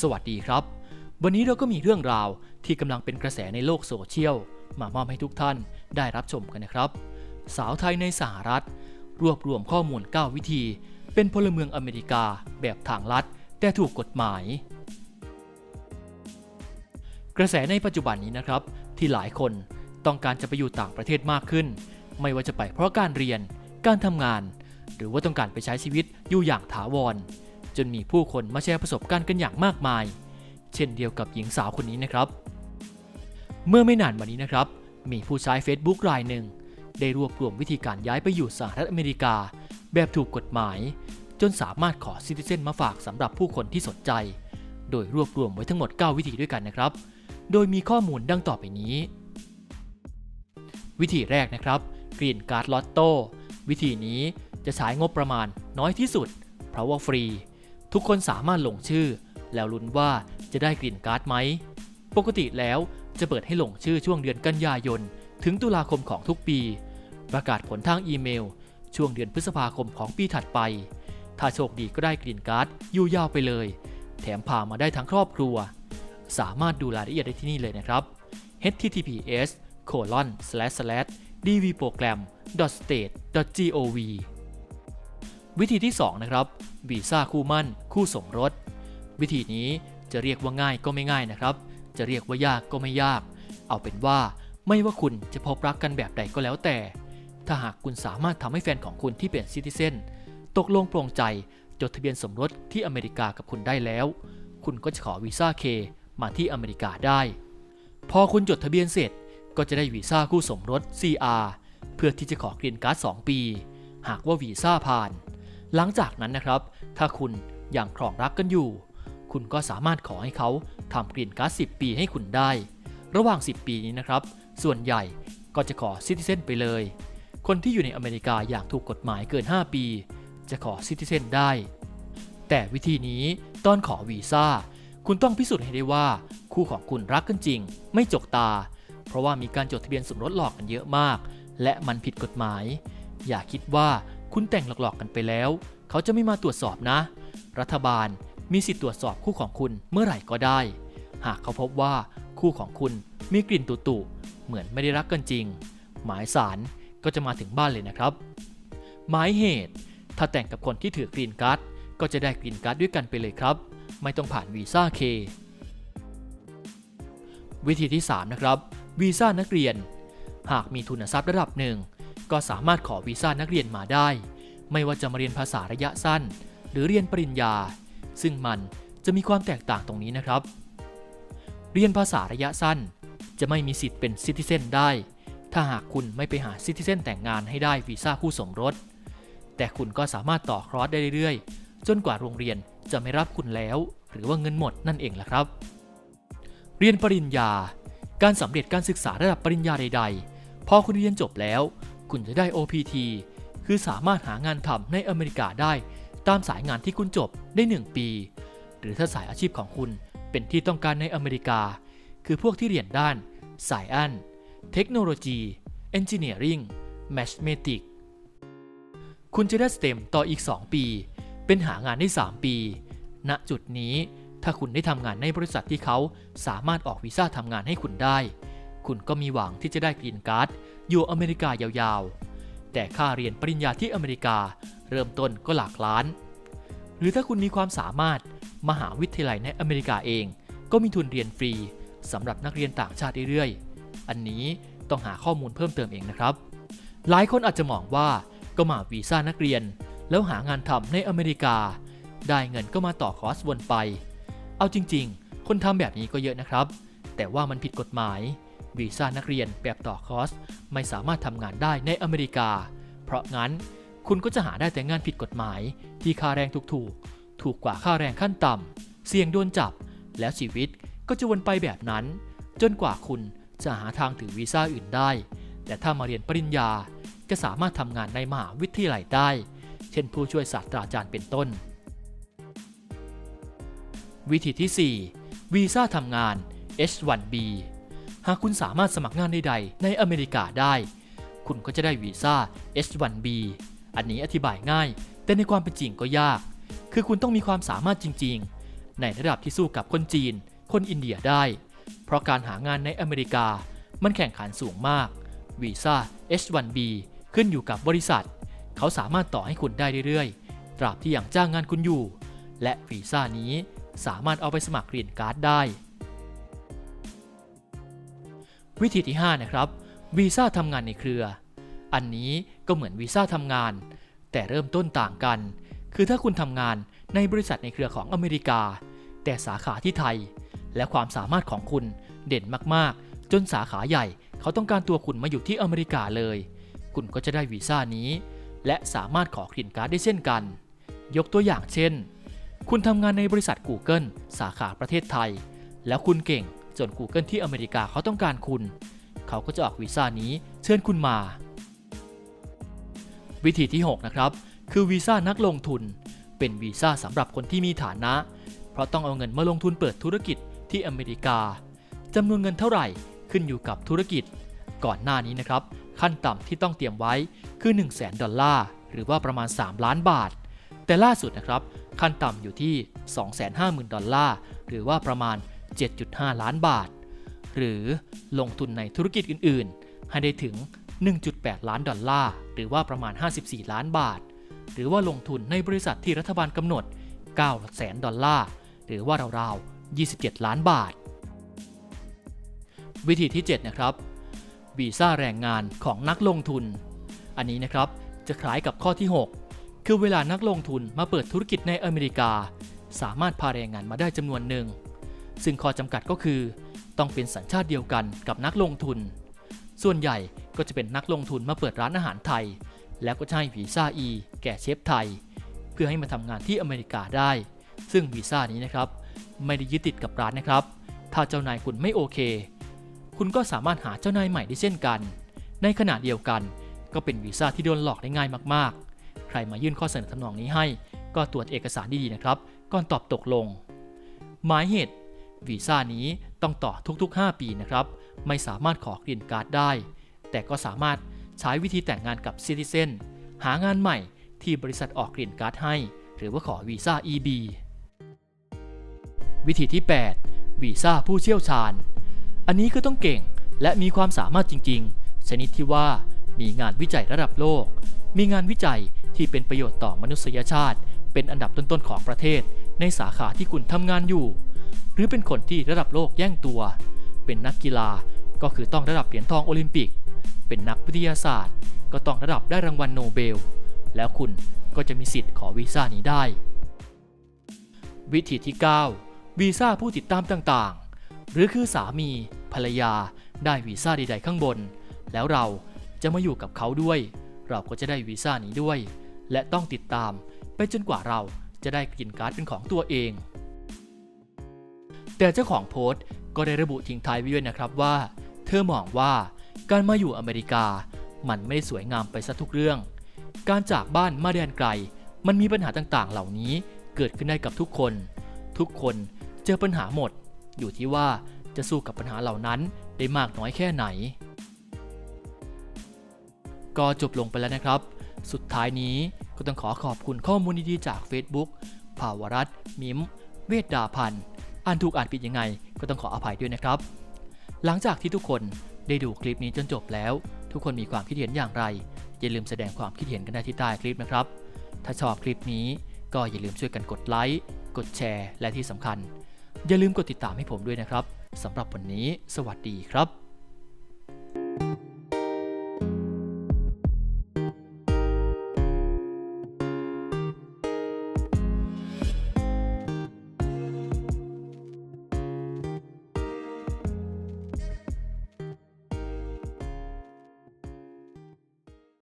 สวัสดีครับ วันนี้เราก็มีเรื่องราวที่กำลังเป็นกระแสในโลกโซเชียล มามอบให้ทุกท่านได้รับชมกันนะครับ สาวไทยในสหรัฐ รวบรวมข้อมูล 9 วิธี เป็นพลเมืองอเมริกาแบบทางลัด แต่ถูกกฎหมาย กระแสในปัจจุบันนี้นะครับ ที่หลายคนต้องการจะไปอยู่ต่างประเทศมากขึ้น ไม่ว่าจะไปเพราะการเรียน การทำงาน หรือว่าต้องการไปใช้ชีวิตอยู่อย่างถาวร จนมีผู้คนมาแชร์ประสบการณ์กันอย่างมากมาย เช่นเดียวกับหญิงสาวคนนี้นะครับ เมื่อไม่นานมานี้นะครับ มีผู้ใช้ Facebook รายหนึ่ง ได้รวบรวมวิธีการย้ายไปอยู่สหรัฐอเมริกา แบบถูกกฎหมาย จนสามารถขอซิติเซนมาฝากสำหรับผู้คนที่สนใจ โดยรวบรวมไว้ทั้งหมด 9 วิธีด้วยกันนะครับ โดยมีข้อมูลดังต่อไปนี้ วิธีแรกนะครับกรีนการ์ดลอตโต้วิธีนี้จะใช้งบประมาณน้อยที่สุด เพราะว่าฟรี ทุกคนสามารถลงชื่อ แล้วลุ้นว่าจะได้กรีนการ์ดไหม ปกติแล้วจะเปิดให้ลงชื่อช่วงเดือนกันยายน ถึงตุลาคมของทุกปี ประกาศผลทางอีเมล ช่วงเดือนพฤษภาคมของปีถัดไป ถ้าโชคดีก็ได้กรีนการ์ดอยู่ยาวไปเลย แถมพามาได้ทั้งครอบครัว สามารถดูรายละเอียดได้ที่นี่เลยนะครับ https colon slash slash dvprogram state gov วิธีที่ 2 นะครับวีซ่าคู่มั่น คู่สมรส วิธีนี้จะเรียกว่าง่ายก็ไม่ง่ายนะครับ จะเรียกว่ายากก็ไม่ยาก เอาเป็นว่าไม่ว่าคุณจะพบรักกันแบบใดก็แล้วแต่ ถ้าหากคุณสามารถทำให้แฟนของคุณที่เป็นซิติเซนตกลงโปร่งใจจดทะเบียนสมรสที่อเมริกากับคุณได้แล้ว คุณก็จะขอวีซ่าเคมาที่อเมริกาได้ พอคุณจดทะเบียนเสร็จก็จะได้วีซ่าคู่สมรส CR เพื่อที่จะขอกรีนการ์ด2 ปี หากว่าวีซ่าผ่าน หลังจากนั้นนะครับ ถ้าคุณยังครองรักกันอยู่ คุณก็สามารถขอให้เขาทำกรีนการ์ด10 ปีให้คุณได้ ระหว่าง 10 ปีนี้นะครับ ส่วนใหญ่ก็จะขอซิติเซนไปเลย คนที่อยู่ในอเมริกาอย่างถูกกฎหมายเกิน 5 ปี จะขอซิติเซนได้ แต่วิธีนี้ตอนขอวีซ่าคุณต้องพิสูจน์ให้ได้ว่า คู่ของคุณรักกันจริง ไม่จกตา เพราะว่ามีการจดทะเบียนสมรสหลอกกันเยอะมาก และมันผิดกฎหมาย อย่าคิดว่า คุณแต่งหลอกๆกันไปแล้ว เขาจะไม่มาตรวจสอบนะ รัฐบาลมีสิทธิ์ตรวจสอบคู่ของคุณเมื่อไหร่ก็ได้ หากเขาพบว่าคู่ของคุณมีกลิ่นตุ่ๆเหมือนไม่ได้รักกันจริง หมายสารก็จะมาถึงบ้านเลยนะครับ หมายเหตุ ถ้าแต่งกับคนที่ถือกรีนการ์ดก็จะได้กรีนการ์ดด้วยกันไปเลยครับ ไม่ต้องผ่านวีซ่าเควิธีที่ 3 นะครับวีซ่านักเรียน หากมีทุนทรัพย์ระดับหนึ่ง ก็สามารถขอวีซ่านักเรียนมาได้ ไม่ว่าจะมาเรียนภาษาระยะสั้น หรือเรียนปริญญา ซึ่งมันจะมีความแตกต่างตรงนี้นะครับ เรียนภาษาระยะสั้น จะไม่มีสิทธิ์เป็นซิติเซนได้ ถ้าหากคุณไม่ไปหาซิติเซนแต่งงานให้ได้วีซ่าคู่สมรส แต่คุณก็สามารถต่อครอสได้เรื่อยๆ จนกว่าโรงเรียนจะไม่รับคุณแล้ว หรือว่าเงินหมดนั่นเองล่ะครับ เรียนปริญญา การสำเร็จการศึกษาระดับปริญญาใด ๆ พอคุณเรียนจบแล้ว คุณจะได้ OPT คือสามารถหางานทำในอเมริกาได้ ตามสายงานที่คุณจบได้ 1 ปี หรือถ้าสายอาชีพของคุณเป็นที่ต้องการในอเมริกา คือพวกที่เรียนด้าน สายอันเทคโนโลยีเอนจิเนียริงแมชเมติกคุณจะได้สเต็มต่ออีก 2 ปี เป็นหางานได้ 3 ปี ณ จุดนี้ถ้าคุณได้ทำงานในบริษัทที่เขาสามารถออกวีซ่าทำงานให้คุณได้ คุณก็มีหวังที่จะได้กรีนการ์ด อยู่อเมริกายาวๆ แต่ค่าเรียนปริญญาที่อเมริกาเริ่มต้นก็หลักล้าน หรือถ้าคุณมีความสามารถมหาวิทยาลัยในอเมริกาเอง ก็มีทุนเรียนฟรีสำหรับนักเรียนต่างชาติเรื่อยๆ อันนี้ต้องหาข้อมูลเพิ่มเติมเองนะครับ หลายคนอาจจะมองว่าก็มาวีซ่านักเรียน แล้วหางานทำในอเมริกา ได้เงินก็มาต่อคอร์สวนไป เอาจริงๆ คนทำแบบนี้ก็เยอะนะครับ แต่ว่ามันผิดกฎหมาย วีซ่านักเรียนแบบต่อคอร์สไม่สามารถทำงานได้ในอเมริกา เพราะงั้นคุณก็จะหาได้แต่งานผิดกฎหมาย ที่ค่าแรงถูกๆ ถูกกว่าค่าแรงขั้นต่ำเสี่ยงโดนจับ แล้วชีวิตก็จะวนไปแบบนั้น จนกว่าคุณจะหาทางถือวีซ่าอื่นได้ แต่ถ้ามาเรียนปริญญาจะสามารถทำงานในมหาวิทยาลัยได้ เช่นผู้ช่วยศาสตราจารย์เป็นต้น วิธีที่ 4 วีซ่าทำงาน H1B หากคุณสามารถสมัครงานใดๆ ในอเมริกาได้ คุณก็จะได้วีซ่า H1B อันนี้อธิบายง่าย แต่ในความเป็นจริงก็ยาก คือคุณต้องมีความสามารถจริง ๆ ในระดับที่สู้กับคนจีน คนอินเดียได้ เพราะการหางานในอเมริกา มันแข่งขันสูงมาก วีซ่า H1B ขึ้นอยู่กับบริษัท เขาสามารถต่อให้คุณได้เรื่อยๆ ตราบที่ยังจ้างงานคุณอยู่ และวีซ่านี้สามารถเอาไปสมัครเรียนการ์ดได้ วิธีที่ 5 นะครับวีซ่าทำงานในเครือ อันนี้ก็เหมือนวีซ่าทำงาน แต่เริ่มต้นต่างกัน คือถ้าคุณทำงานในบริษัทในเครือของอเมริกา แต่สาขาที่ไทย และความสามารถของคุณเด่นมากๆ จนสาขาใหญ่เขาต้องการตัวคุณมาอยู่ที่อเมริกาเลย คุณก็จะได้วีซ่านี้ และสามารถขอกรีนการ์ดได้เช่นกัน ยกตัวอย่างเช่น คุณทำงานในบริษัท Google สาขาประเทศไทย แล้วคุณเก่ง จน Google ที่อเมริกาเขาต้องการคุณ เขาก็จะออกวีซ่านี้เชิญคุณมา วิธีที่ 6 นะครับ คือวีซ่านักลงทุน เป็นวีซ่าสำหรับคนที่มีฐานะ เพราะต้องเอาเงินมาลงทุนเปิดธุรกิจที่อเมริกาจำนวนเงินเท่าไหร่ขึ้นอยู่กับธุรกิจ ก่อนหน้านี้นะครับ ขั้นต่ำที่ต้องเตรียมไว้คือ 1 0 0 0 0แดอลลาร์ หรือว่าประมาณ 3 ล้านบาท แต่ล่าสุดนะครับ ขั้นต่ำอยู่ที่ 250,000 ดอลลาร์ หรือว่าประมาณ 7.5 ล้านบาท หรือลงทุนในธุรกิจอื่น ๆ ให้ได้ถึง 1.8 ล้านดอลลาร์ หรือว่าประมาณ 54 ล้านบาท หรือว่าลงทุนในบริษัทที่รัฐบาลกำหนด 9 แสนดอลลาร์ หรือว่าราวๆ 27 ล้านบาท วิธีที่ 7 นะครับวีซ่าแรงงานของนักลงทุน อันนี้นะครับจะคล้ายกับข้อที่ 6 คือเวลานักลงทุนมาเปิดธุรกิจในอเมริกา สามารถพาแรงงานมาได้จำนวนหนึ่ง ซึ่งข้อจำกัดก็คือ ต้องเป็นสัญชาติเดียวกันกับนักลงทุน ส่วนใหญ่ก็จะเป็นนักลงทุนมาเปิดร้านอาหารไทย แล้วก็ให้วีซ่า E แก่เชฟไทย เพื่อให้มาทำงานที่อเมริกาได้ ซึ่งวีซ่านี้นะครับ ไม่ได้ยึดติดกับร้านนะครับ ถ้าเจ้านายคุณไม่โอเค คุณก็สามารถหาเจ้านายใหม่ได้เช่นกัน ในขณะเดียวกัน ก็เป็นวีซ่าที่โดนหลอกได้ง่ายมากๆ ใครมายื่นข้อเสนอทำนองนี้ให้ ก็ตรวจเอกสารดีๆนะครับ ก่อนตอบตกลง หมายเหตุ วีซ่านี้ต้องต่อทุกๆ 5 ปีนะครับ ไม่สามารถขอกรีนการ์ดได้ แต่ก็สามารถใช้วิธีแต่งงานกับซิติเซนหางานใหม่ที่บริษัทออกกรีนการ์ดให้ หรือว่าขอวีซ่า EB วิธีที่ 8 วีซ่าผู้เชี่ยวชาญ อันนี้คือต้องเก่งและมีความสามารถจริง ๆ ชนิดที่ว่ามีงานวิจัยระดับโลก มีงานวิจัยที่เป็นประโยชน์ต่อมนุษยชาติ เป็นอันดับต้นๆของประเทศ ในสาขาที่คุณทำงานอยู่ หรือเป็นคนที่ระดับโลกแย่งตัว เป็นนักกีฬาก็คือต้องระดับเหรียญทองโอลิมปิก เป็นนักวิทยาศาสตร์ ก็ต้องระดับได้รางวัลโนเบล แล้วคุณก็จะมีสิทธิ์ขอวีซ่านี้ได้ วิธีที่ 9 วีซ่าผู้ติดตามต่างๆ หรือคือสามี ภรรยา ได้วีซ่าใดๆข้างบน แล้วเราจะมาอยู่กับเขาด้วย เราก็จะได้วีซ่านี้ด้วย และต้องติดตามไปจนกว่าเราจะได้กรีนการ์ดเป็นของตัวเอง แต่เจ้าของโพสต์ก็ได้ระบุทิ้งท้ายไว้ด้วยนะครับว่า เธอมองว่าการมาอยู่อเมริกา มันไม่ได้สวยงามไปซะทุกเรื่อง การจากบ้านมาแดนไกล มันมีปัญหาต่างๆ เหล่านี้เกิดขึ้นได้กับทุกคน ทุกคนเจอปัญหาหมด อยู่ที่ว่าจะสู้กับปัญหาเหล่านั้นได้มากน้อยแค่ไหน ก็จบลงไปแล้วนะครับ สุดท้ายนี้ก็ต้องขอขอบคุณข้อมูลดีๆจาก Facebook ภาวรัตน์มิม เวทดาพันธ์ อ่านถูกอ่านผิดยังไง ก็ต้องขออภัยด้วยนะครับ หลังจากที่ทุกคนได้ดูคลิปนี้จนจบแล้ว ทุกคนมีความคิดเห็นอย่างไร อย่าลืมแสดงความคิดเห็นกันได้ที่ใต้คลิปนะครับ ถ้าชอบคลิปนี้ก็อย่าลืมช่วยกันกดไลค์ กดแชร์ และที่สำคัญ อย่าลืมกดติดตามให้ผมด้วยนะครับสำหรับวันนี้ สวัสดีครับ